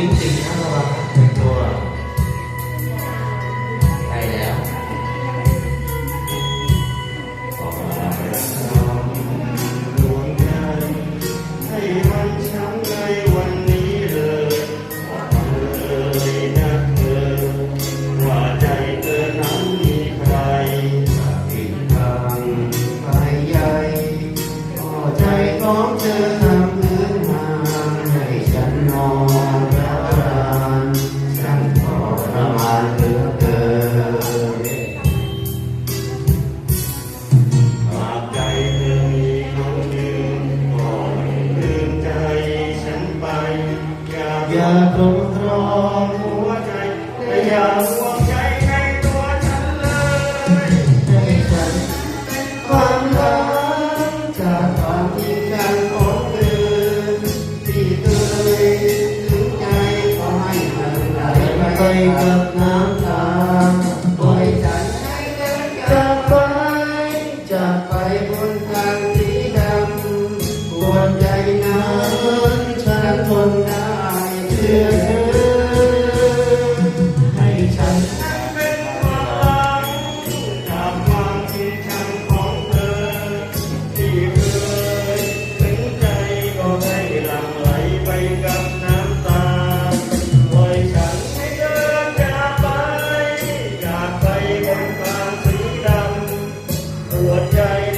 ิงจริงนะเราเป็นตัวไปแล้วออกมาแล้วดวงใจให้มันช้ำในวันนี้เลยเลยนะเธอว่าใจเธอนั้มีใครผิดทางไปใหญ่พอใจของเธอ อย่าอย่าตรงตรองหัวใจและอย่าห่วงใจในตัวฉันเลยให้ฉันเป็นความรักจากความที่ฉันของเธอที่เคยถึงใจขอให้มันไหลไปกับน้ำตาปล่อยฉันให้เดินจากไปจากไปบน